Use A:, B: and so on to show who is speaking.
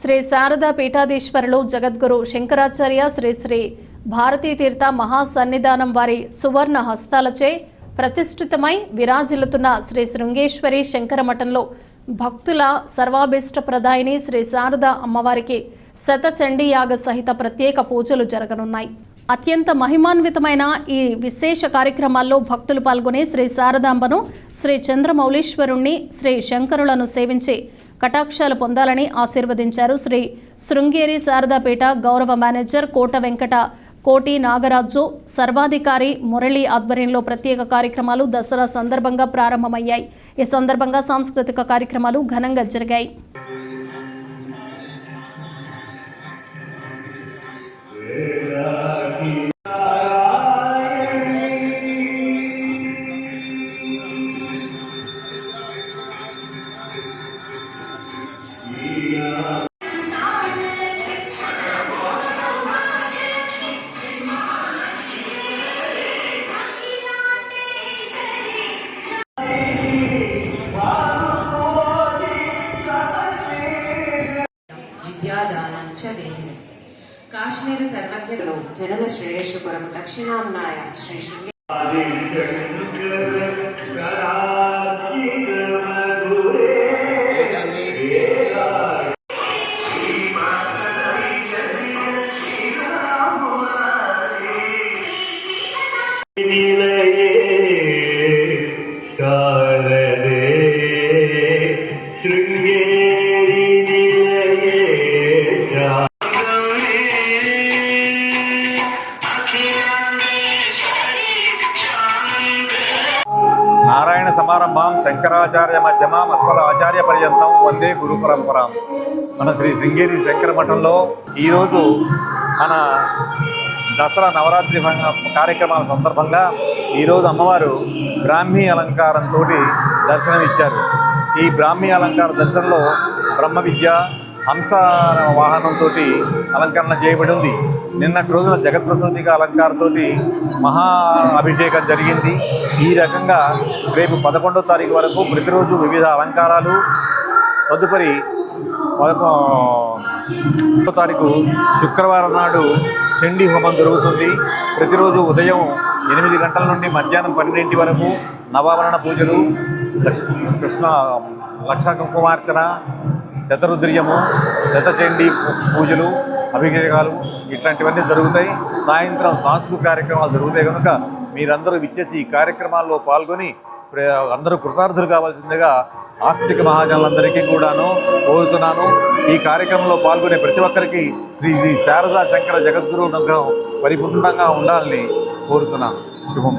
A: శ్రీ శారదా పీఠాధీశ్వరులు జగద్గురు శంకరాచార్య శ్రీ శ్రీ భారతీ తీర్థ మహాసన్నిధానం వారి సువర్ణ హస్తాలచే ప్రతిష్ఠితమై విరాజిల్లుతున్న శ్రీ శృంగేశ్వరి శంకర మఠంలో భక్తుల సర్వాభీష్ట ప్రదాయిని శ్రీ శారదా అమ్మవారికి శతచండీయాగ సహిత ప్రత్యేక పూజలు జరగనున్నాయి. అత్యంత మహిమాన్వితమైన ఈ విశేష కార్యక్రమాల్లో భక్తులు పాల్గొని శ్రీ శారదాంబను శ్రీ చంద్రమౌళీశ్వరుణ్ణి శ్రీ శంకరులను సేవించి కటాక్షాలు పొందాలని ఆశీర్వదించారు. శ్రీ శృంగేరి శారదాపేట గౌరవ మేనేజర్ కోట వెంకట కోటి నాగరాజు సర్వాధికారి మురళి ఆధ్వర్యంలో ప్రత్యేక కార్యక్రమాలు దసరా సందర్భంగా ప్రారంభమయ్యాయి. ఈ సందర్భంగా సాంస్కృతిక కార్యక్రమాలు ఘనంగా జరిగాయి.
B: కాశ్మీర సర్వజ్ఞలో జనన శ్రేయస్సు కొరకు దక్షిణాంనాయ శ్రీ శృంగే
C: నారాయణ సమారంభం శంకరాచార్య మధ్యమాం అస్మద ఆచార్య పర్యంతం వందే గురు పరంపర. మన శ్రీ శృంగేరి శంకర మఠంలో ఈరోజు మన దసరా నవరాత్రి కార్యక్రమాల సందర్భంగా ఈరోజు అమ్మవారు బ్రాహ్మీ అలంకారంతో దర్శనమిచ్చారు. ఈ బ్రాహ్మీ అలంకార దర్శనంలో బ్రహ్మ విద్య హంస వాహనంతో అలంకరణ చేయబడి ఉంది. నిన్నటి రోజున జగత్ప్రసూతిక అలంకారంతో మహా అభిషేకం జరిగింది. ఈ రకంగా రేపు పదకొండో తారీఖు వరకు ప్రతిరోజు వివిధ అలంకారాలు తదుపరి పదకొండో తారీఖు శుక్రవారం నాడు చండీ హోమం జరుగుతుంది. ప్రతిరోజు ఉదయం ఎనిమిది గంటల నుండి మధ్యాహ్నం పన్నెండింటి వరకు నవావరణ పూజలు కృష్ణ లక్ష కుంకుమార్చన శతరుద్రియము శతచండి పూజలు అభిషేకాలు ఇట్లాంటివన్నీ జరుగుతాయి. సాయంత్రం సాంస్కృతిక కార్యక్రమాలు జరుగుతాయి కనుక మీరందరూ విచ్చేసి ఈ కార్యక్రమాల్లో పాల్గొని అందరూ కృతార్థులు కావాల్సిందిగా ఆస్తిక మహాజనులందరికీ కూడాను కోరుతున్నాను. ఈ కార్యక్రమంలో పాల్గొనే ప్రతి ఒక్కరికి శ్రీ శ్రీ శారదా శంకర జగద్గురు అనుగ్రహం పరిపూర్ణంగా ఉండాలని కోరుతున్నాను శుభం